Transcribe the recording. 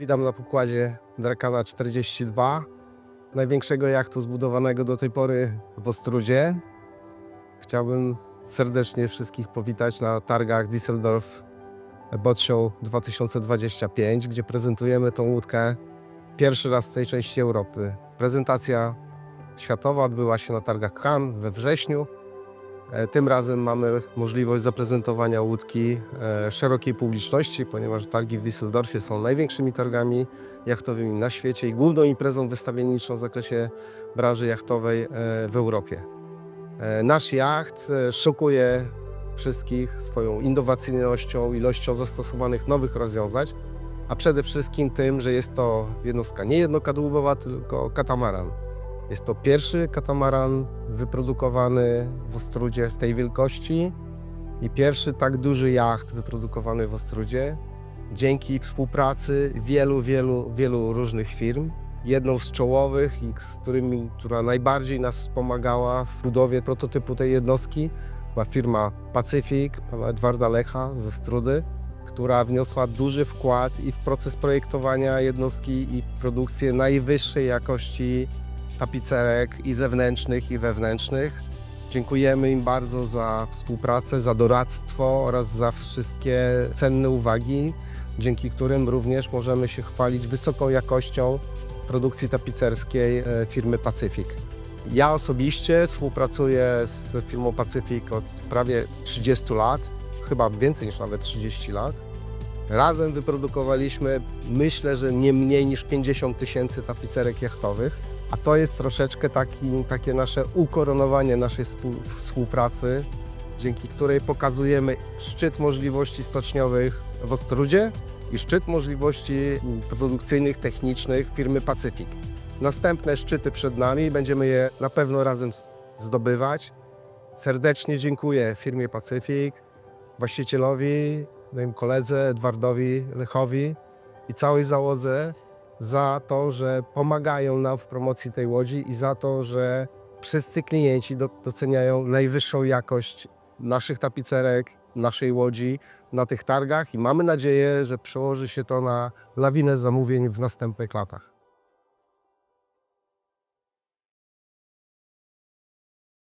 Witam na pokładzie Drakana 42, największego jachtu zbudowanego do tej pory w Ostrudzie. Chciałbym serdecznie wszystkich powitać na targach Düsseldorf Boat Show 2025, gdzie prezentujemy tą łódkę pierwszy raz w tej części Europy. Prezentacja światowa odbyła się na targach Cannes we wrześniu. E, Tym razem mamy możliwość zaprezentowania łódki e, szerokiej publiczności, ponieważ targi w Düsseldorfie są największymi targami jachtowymi na świecie i główną imprezą wystawienniczą w zakresie branży jachtowej e, w Europie. Nasz jacht szokuje wszystkich swoją innowacyjnością, ilością zastosowanych nowych rozwiązań, a przede wszystkim tym, że jest to jednostka nie jednokadłubowa, tylko katamaran. Jest to pierwszy katamaran wyprodukowany w Ostrudzie w tej wielkości i pierwszy tak duży jacht wyprodukowany w Ostrudzie dzięki współpracy wielu, wielu, wielu różnych firm. Jedną z czołowych i z którymi, która najbardziej nas wspomagała w budowie prototypu tej jednostki była firma Pacific, pana Edwarda Lecha ze Strudy, która wniosła duży wkład i w proces projektowania jednostki i produkcję najwyższej jakości tapicerek i zewnętrznych, i wewnętrznych. Dziękujemy im bardzo za współpracę, za doradztwo oraz za wszystkie cenne uwagi, dzięki którym również możemy się chwalić wysoką jakością produkcji tapicerskiej e, firmy Pacific. Ja osobiście współpracuję z firmą Pacific od prawie 30 lat, chyba więcej niż nawet 30 lat. Razem wyprodukowaliśmy, myślę, że nie mniej niż 50 tysięcy tapicerek jachtowych. A to jest troszeczkę taki, takie nasze ukoronowanie naszej współ- współpracy, dzięki której pokazujemy szczyt możliwości stoczniowych w Ostrudzie i szczyt możliwości produkcyjnych, technicznych firmy Pacyfik. Następne szczyty przed nami, będziemy je na pewno razem zdobywać. Serdecznie dziękuję firmie Pacyfik, właścicielowi, moim koledze Edwardowi Lechowi i całej załodze za to, że pomagają nam w promocji tej łodzi i za to, że wszyscy klienci do, doceniają najwyższą jakość naszych tapicerek, naszej łodzi na tych targach i mamy nadzieję, że przełoży się to na lawinę zamówień w następnych latach.